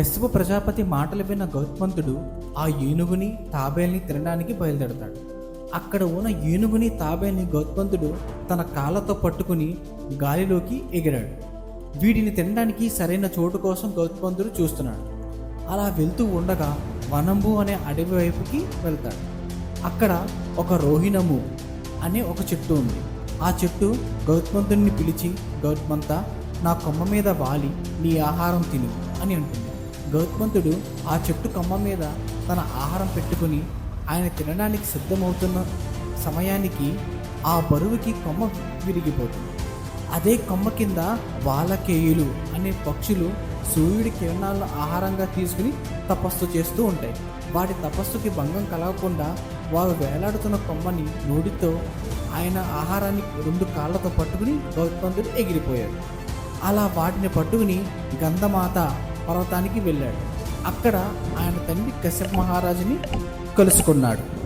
కశ్యప ప్రజాపతి మాటలు విన్న గౌతమంతుడు ఆ ఏనుగుని తాబేల్ని తినడానికి బయలుదేరతాడు. అక్కడ ఉన్న ఏనుగుని తాబేల్ని గౌతమంతుడు తన కాళ్ళతో పట్టుకుని గాలిలోకి ఎగిరాడు. వీటిని తినడానికి సరైన చోటు కోసం గౌతమంతుడు చూస్తున్నాడు. అలా వెళ్తూ ఉండగా వనంబు అనే అడవి వైపుకి వెళ్తాడు. అక్కడ ఒక రోహిణము అనే ఒక చెట్టు ఉంది. ఆ చెట్టు గౌతమంతుడిని పిలిచి గౌతమంత నా కొమ్మ మీద వాలి నీ ఆహారం తిను అని అంటుంది. గౌతమంతుడు ఆ చెట్టు కొమ్మ మీద తన ఆహారం పెట్టుకుని ఆయన తినడానికి సిద్ధమవుతున్న సమయానికి ఆ బరువుకి కొమ్మ విరిగిపోతుంది. అదే కొమ్మ కింద వాలకేయులు అనే పక్షులు సూర్యుడి కిరణాలను ఆహారంగా తీసుకుని తపస్సు చేస్తూ ఉంటాయి. వాటి తపస్సుకి భంగం కలగకుండా వారు వేలాడుతున్న కొమ్మని నోడితో ఆయన ఆహారాన్ని రెండు కాళ్ళతో పట్టుకుని గౌతమంతుడు ఎగిరిపోయాడు. అలా వాటిని పట్టుకుని గంధమాత పర్వతానికి వెళ్ళాడు. అక్కడ ఆయన తండ్రి కశ్యప్ మహారాజుని కలుసుకున్నాడు.